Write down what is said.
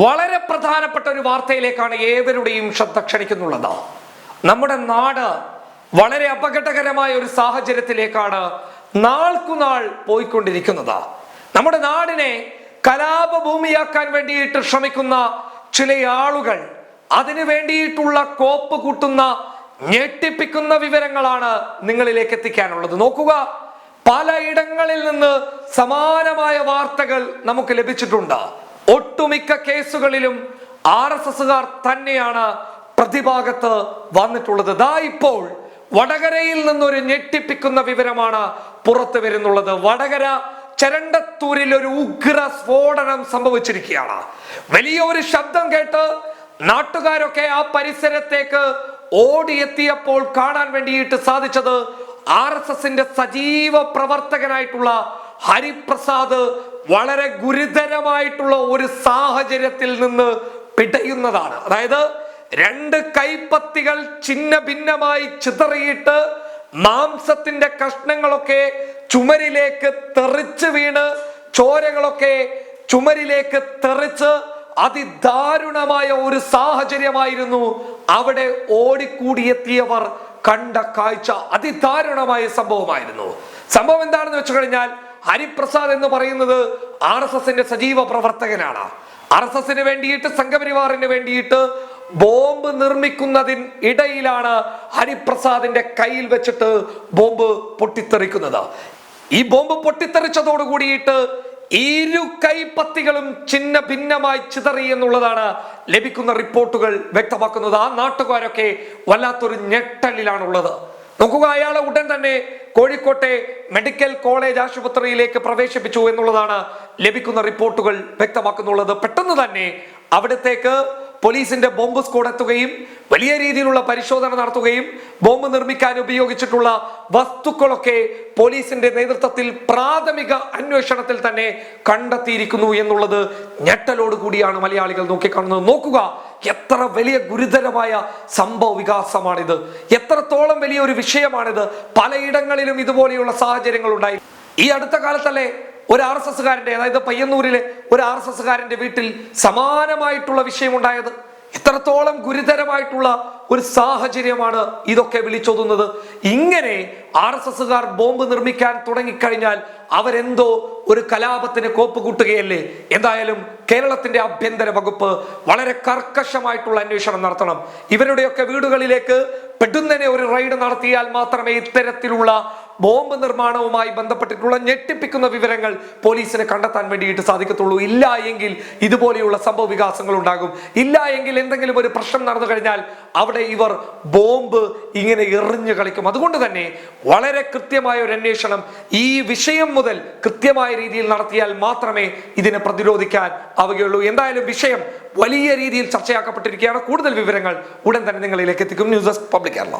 വളരെ പ്രധാനപ്പെട്ട ഒരു വാർത്തയിലേക്കാണ് ഏവരുടെയും ശ്രദ്ധ ക്ഷണിക്കുന്നുള്ളത്. നമ്മുടെ നാട് വളരെ അപകടകരമായ ഒരു സാഹചര്യത്തിലേക്കാണ് നാൾക്കുനാൾ പോയിക്കൊണ്ടിരിക്കുന്നത്. നമ്മുടെ നാടിനെ കലാപഭൂമിയാക്കാൻ വേണ്ടിയിട്ട് ശ്രമിക്കുന്ന ചില ആളുകൾ അതിനു വേണ്ടിയിട്ടുള്ള കോപ്പ് കൂട്ടുന്ന ഞെട്ടിപ്പിക്കുന്ന വിവരങ്ങളാണ് നിങ്ങളിലേക്ക് എത്തിക്കാനുള്ളത്. നോക്കുക പലയിടങ്ങളിൽ നിന്ന് സമാനമായ വാർത്തകൾ നമുക്ക് ലഭിച്ചിട്ടുണ്ട്. ഒട്ടുമിക്ക കേസുകളിലും ആർ എസ് എസുകാർ തന്നെയാണ് പ്രതിഭാഗത്ത് വന്നിട്ടുള്ളത്. ദാ ഇപ്പോൾ വടകരയിൽ നിന്നൊരു ഞെട്ടിപ്പിക്കുന്ന വിവരമാണ് പുറത്തു വരുന്നുള്ളത്. വടകര ചരണ്ടത്തൂരിൽ ഒരു ഉഗ്ര സ്ഫോടനം സംഭവിച്ചിരിക്കുകയാണ്. വലിയ ഒരു ശബ്ദം കേട്ട് നാട്ടുകാരൊക്കെ ആ പരിസരത്തേക്ക് ഓടിയെത്തിയപ്പോൾ കാണാൻ വേണ്ടിയിട്ട് സാധിച്ചത് ആർ എസ് എസിന്റെ സജീവ പ്രവർത്തകനായിട്ടുള്ള ഹരിപ്രസാദ് വളരെ ഗുരുതരമായിട്ടുള്ള ഒരു സാഹചര്യത്തിൽ നിന്ന് പിടയുന്നതാണ്. അതായത് രണ്ട് കൈപ്പത്തികൾ ചിന്ന ഭിന്നമായി ചിതറിയിട്ട് മാംസത്തിന്റെ കഷ്ണങ്ങളൊക്കെ ചുമരിലേക്ക് തെറിച്ച് വീണ് ചോരകളൊക്കെ ചുമരിലേക്ക് തെറിച്ച് അതിദാരുണമായ ഒരു സാഹചര്യമായിരുന്നു അവിടെ ഓടിക്കൂടിയെത്തിയവർ കണ്ട കാഴ്ച. അതിദാരുണമായ സംഭവമായിരുന്നു. സംഭവം എന്താണെന്ന് വെച്ചു കഴിഞ്ഞാൽ ഹരിപ്രസാദ് എന്ന് പറയുന്നത് ആർ എസ് എസിന്റെ സജീവ പ്രവർത്തകനാണ്. ആർ എസ് എസിന് വേണ്ടിയിട്ട് സംഘപരിവാറിന് വേണ്ടിയിട്ട് ബോംബ് നിർമ്മിക്കുന്നതിന് ഇടയിലാണ് ഹരിപ്രസാദിന്റെ കയ്യിൽ വെച്ചിട്ട് ബോംബ് പൊട്ടിത്തെറിക്കുന്നത്. ഈ ബോംബ് പൊട്ടിത്തെറിച്ചതോട് കൂടിയിട്ട് ഇരു കൈപ്പത്തികളും ചിന്ന ഭിന്നമായി ചിതറി എന്നുള്ളതാണ് ലഭിക്കുന്ന റിപ്പോർട്ടുകൾ വ്യക്തമാക്കുന്നത്. ആ നാട്ടുകാരൊക്കെ വല്ലാത്തൊരു ഞെട്ടലിലാണുള്ളത്. നോക്കുക അയാളെ ഉടൻ തന്നെ കോഴിക്കോട്ടെ മെഡിക്കൽ കോളേജ് ആശുപത്രിയിലേക്ക് പ്രവേശിപ്പിച്ചു എന്നുള്ളതാണ് ലഭിക്കുന്ന റിപ്പോർട്ടുകൾ വ്യക്തമാക്കുന്നുള്ളത്. പെട്ടെന്ന് തന്നെ അവിടത്തേക്ക് പോലീസിന്റെ ബോംബ് സ്ക്വാഡ് എത്തുകയും വലിയ രീതിയിലുള്ള പരിശോധന നടത്തുകയും ബോംബ് നിർമ്മിക്കാൻ ഉപയോഗിച്ചിട്ടുള്ള വസ്തുക്കളൊക്കെ പോലീസിന്റെ നേതൃത്വത്തിൽ പ്രാഥമിക അന്വേഷണത്തിൽ തന്നെ കണ്ടെത്തിയിരിക്കുന്നു എന്നുള്ളത് ഞെട്ടലോട് കൂടിയാണ് മലയാളികൾ നോക്കിക്കാണുന്നത്. നോക്കുക എത്ര വലിയ ഗുരുതരമായ സംഭവ വികാസമാണിത്. എത്രത്തോളം വലിയൊരു വിഷയമാണിത്. പലയിടങ്ങളിലും ഇതുപോലെയുള്ള സാഹചര്യങ്ങൾ ഉണ്ടായി. ഈ അടുത്ത കാലത്തല്ലേ ഒരു ആർ എസ് എസ്സുകാരന്റെ അതായത് പയ്യന്നൂരിലെ ഒരു ആർ എസ് എസ്സുകാരന്റെ വീട്ടിൽ സമാനമായിട്ടുള്ള വിഷയമുണ്ടായത്. ഇത്രത്തോളം ഗുരുതരമായിട്ടുള്ള ഒരു സാഹചര്യമാണ് ഇതൊക്കെ വിളിച്ചോതുന്നത്. ഇങ്ങനെ ആർ എസ് എസ്സുകാർ ബോംബ് നിർമ്മിക്കാൻ തുടങ്ങിക്കഴിഞ്ഞാൽ അവരെന്തോ ഒരു കലാപത്തിന് കോപ്പ് കൂട്ടുകയല്ലേ? എന്തായാലും കേരളത്തിന്റെ ആഭ്യന്തര വകുപ്പ് വളരെ കർക്കശമായിട്ടുള്ള അന്വേഷണം നടത്തണം. ഇവരുടെയൊക്കെ വീടുകളിലേക്ക് പെടുന്നതിനെ ഒരു റൈഡ് നടത്തിയാൽ മാത്രമേ ഇത്തരത്തിലുള്ള ബോംബ് നിർമ്മാണവുമായി ബന്ധപ്പെട്ടിട്ടുള്ള ഞെട്ടിപ്പിക്കുന്ന വിവരങ്ങൾ പോലീസിന് കണ്ടെത്താൻ വേണ്ടിയിട്ട് സാധിക്കത്തുള്ളൂ. ഇല്ല എങ്കിൽ ഇതുപോലെയുള്ള സംഭവ വികാസങ്ങൾ ഉണ്ടാകും. ഇല്ല എങ്കിൽ എന്തെങ്കിലും ഒരു പ്രശ്നം നടന്നു കഴിഞ്ഞാൽ അവിടെ ഇവർ ബോംബ് ഇങ്ങനെ എറിഞ്ഞു കളിക്കും. അതുകൊണ്ട് തന്നെ വളരെ കൃത്യമായ ഒരു അന്വേഷണം ഈ വിഷയം മുതൽ കൃത്യമായ രീതിയിൽ നടത്തിയാൽ മാത്രമേ ഇതിനെ പ്രതിരോധിക്കാൻ ആവുകയുള്ളൂ എന്തായാലും വിഷയം വലിയ രീതിയിൽ ചർച്ചയാക്കപ്പെട്ടിരിക്കുകയാണ്. കൂടുതൽ വിവരങ്ങൾ ഉടൻ തന്നെ നിങ്ങളിലേക്ക് എത്തിക്കും. News desk public Kerala.